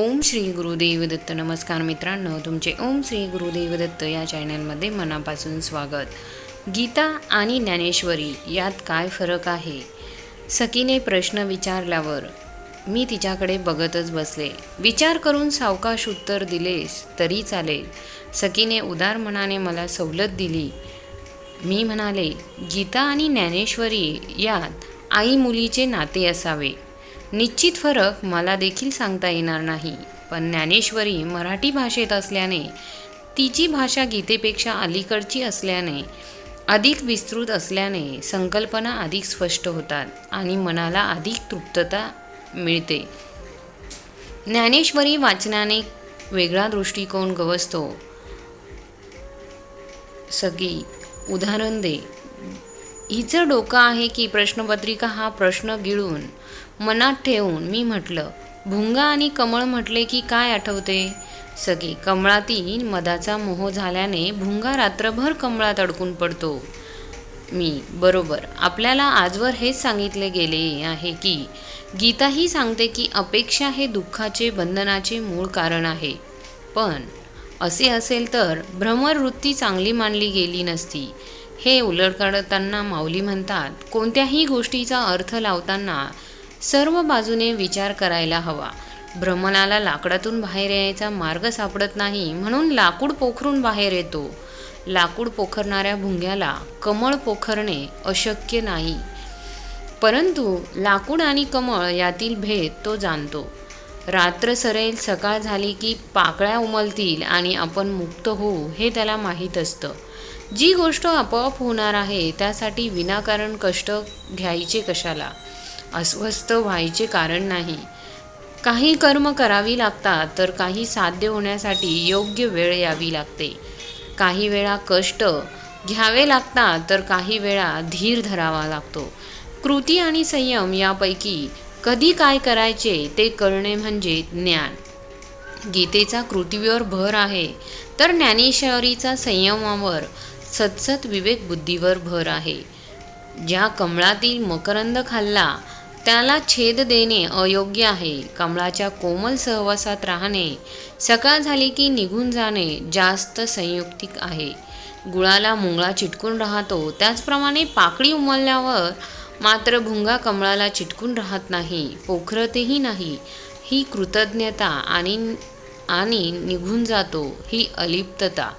ओम श्री गुरुदेव दत्त. नमस्कार मित्रांनो तुमचे ओम श्री गुरुदेव दत्त या चॅनलमध्ये मनापासून स्वागत. गीता आणि ज्ञानेश्वरी यात काय फरक आहे? सकीने प्रश्न विचारल्यावर मी तिच्याकडे बघतच बसले. विचार करून सावकाश उत्तर दिलेस तरी चालेल सकीने उदार मनाने मला सवलत दिली. मी म्हणाले गीता आणि ज्ञानेश्वरी यात आई मुलीचे नाते असावे. निश्चित फरक मला देखील सांगता येणार नाही. पण ज्ञानेश्वरी मराठी भाषेत असल्याने तिची भाषा गीतेपेक्षा अलीकडची असल्याने अधिक विस्तृत असल्याने संकल्पना अधिक स्पष्ट होतात आणि मनाला अधिक तृप्तता मिळते. ज्ञानेश्वरी वाचनाने वेगळा दृष्टिकोन गवसतो. सगळी उदाहरण दे. हिचं डोकं आहे की प्रश्नपत्रिका हा प्रश्न गिळून मनात ठेवून मी म्हटलं भुंगा आणि कमळ म्हटले की काय आठवते? सगळी कमळातील मधाचा मोह झाल्याने भुंगा रात्रभर कमळात अडकून पडतो. मी बरोबर आपल्याला आजवर हेच सांगितले गेले आहे की गीताही सांगते की अपेक्षा हे दुःखाचे बंधनाचे मूळ कारण आहे. पण असे असेल तर भ्रमरवृत्ती चांगली मानली गेली नसती. हे उलट काढताना माऊली म्हणतात कोणत्याही गोष्टीचा अर्थ लावताना सर्व बाजूने विचार करायला हवा. भ्रमणाला लाकडातून बाहेर यायचा मार्ग सापडत नाही म्हणून लाकूड पोखरून बाहेर येतो. लाकूड पोखरणाऱ्या भुंग्याला कमळ पोखरणे अशक्य नाही. परंतु लाकूड आणि कमळ यातील भेद तो जाणतो. रात्र सरेल सकाळ झाली की पाकळ्या उमलतील आणि आपण मुक्त होऊ हे त्याला माहीत असतं. जी गोष्ट आपोआप होणार आहे त्यासाठी विनाकारण कष्ट घ्यायचे कशाला? अस्वस्थ व्हायचे कारण नाही. काही कर्म करावी लागतात तर काही साध्य होण्यासाठी योग्य वेळ यावी लागते. काही वेळा कष्ट घ्यावे लागतात तर काही वेळा धीर धरावा लागतो. कृती आणि संयम यापैकी कधी काय करायचे ते करणे म्हणजे ज्ञान. गीतेचा कृतीवर भर आहे तर ज्ञानेश्वरीचा संयमावर सतसत विवेक बुद्धीवर भर आहे. ज्या कमळातील मकरंद खाल्ला त्याला छेद देणे अयोग्य आहे. कमळाच्या कोमल सहवासात राहणे सकाळ झाली की निघून जाणे जास्त संयुक्तिक आहे. गुळाला मुंगळा चिटकून राहतो. त्याचप्रमाणे पाकळी उमलल्यावर मात्र भुंगा कमळाला चिटकून राहत नाही पोखरतेही नाही. ही कृतज्ञता आणि आणि निघून जातो ही अलिप्तता.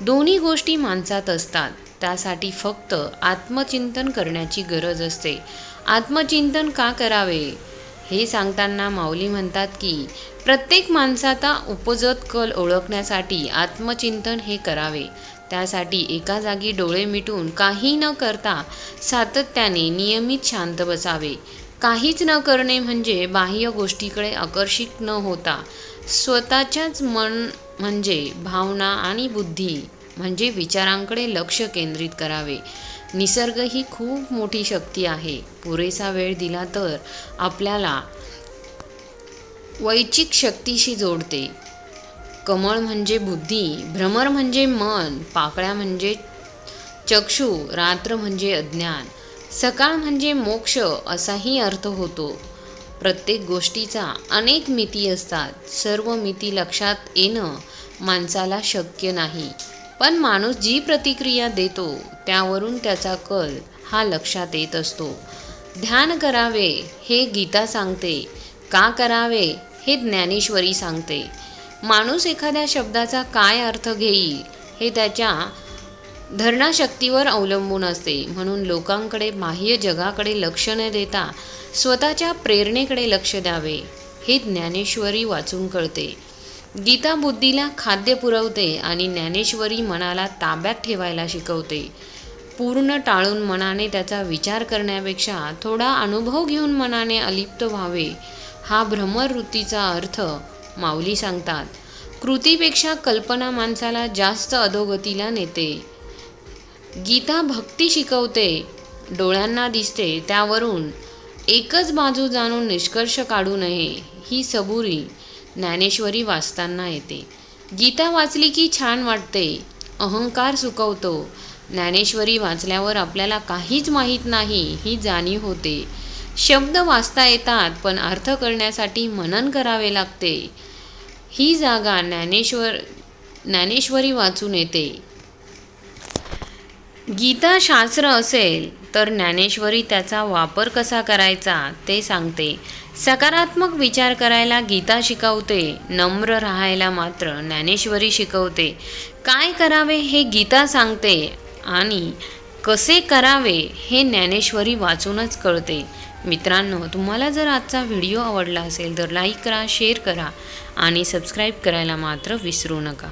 दोन्ही गोष्टी माणसात असतात. त्यासाठी फक्त आत्मचिंतन करण्याची गरज असते. आत्मचिंतन का करावे? हे सांगताना माऊली म्हणतात की प्रत्येक माणसाचा उपजत कल ओळखण्यासाठी आत्मचिंतन हे करावे. त्यासाठी एका जागी डोळे मिटून काही न करता सातत्याने नियमित शांत बसावे. काहीच न करणे म्हणजे बाह्य गोष्टीकडे आकर्षित न होता स्वतःच्याच मन म्हणजे भावना आणि बुद्धी. म्हणजे विचारांकडे लक्ष केंद्रित करावे. निसर्ग ही खूप मोठी शक्ती आहे. पुरेसा वेळ दिला तर आपल्याला वैचिक शक्तीशी जोडते. कमळ म्हणजे बुद्धी भ्रमर म्हणजे मन पाकळ्या म्हणजे चक्षु रात्र म्हणजे अज्ञान सकाळ म्हणजे मोक्ष असाही अर्थ होतो. प्रत्येक गोष्टीचा अनेक मिती असतात. सर्व मिती लक्षात येणं माणसाला शक्य नाही. पण माणूस जी प्रतिक्रिया देतो त्यावरून त्याचा कल हा लक्षात येत असतो. ध्यान करावे हे गीता सांगते. का करावे हे ज्ञानेश्वरी सांगते. माणूस एखाद्या शब्दाचा काय अर्थ घेईल हे त्याच्या धरणाशक्तीवर अवलंबून असते. म्हणून लोकांकडे बाह्य जगाकडे लक्ष न देता स्वतःच्या प्रेरणेकडे लक्ष द्यावे हे ज्ञानेश्वरी वाचून कळते. गीता बुद्धीला खाद्य पुरवते आणि ज्ञानेश्वरी मनाला ताब्यात ठेवायला शिकवते. पूर्ण टाळून मनाने त्याचा विचार करण्यापेक्षा थोडा अनुभव घेऊन मनाने अलिप्त व्हावे हा भ्रमरवृत्तीचा अर्थ माऊली सांगतात. कृतीपेक्षा कल्पना माणसाला जास्त अधोगतीला नेते. गीता भक्ती शिकवते डोळ्यांना दिसते त्यावरून एकच बाजू जाणून निष्कर्ष काढू नये ही सबुरी ज्ञानेश्वरी वाचताना येते. गीता वाचली की छान वाटते. अहंकार सुकवतो. ज्ञानेश्वरी वाचल्यावर आपल्याला काहीच माहीत नाही ही जाणीव होते. शब्द वाचता येतात पण अर्थ करण्यासाठी मनन करावे लागते. ही जागा ज्ञानेश्वर ज्ञानेश्वरी वाचून येते. गीता शास्त्र असेल तर ज्ञानेश्वरी त्याचा वापर कसा करायचा ते सांगते. सकारात्मक विचार करायला गीता शिकवते. नम्र राहायला मात्र ज्ञानेश्वरी शिकवते. काय करावे हे गीता सांगते आणि कसे करावे हे ज्ञानेश्वरी वाचूनच कळते. मित्रांनो तुम्हाला जर आजचा व्हिडिओ आवडला असेल तर लाईक करा शेअर करा आणि सबस्क्राईब करायला मात्र विसरू नका.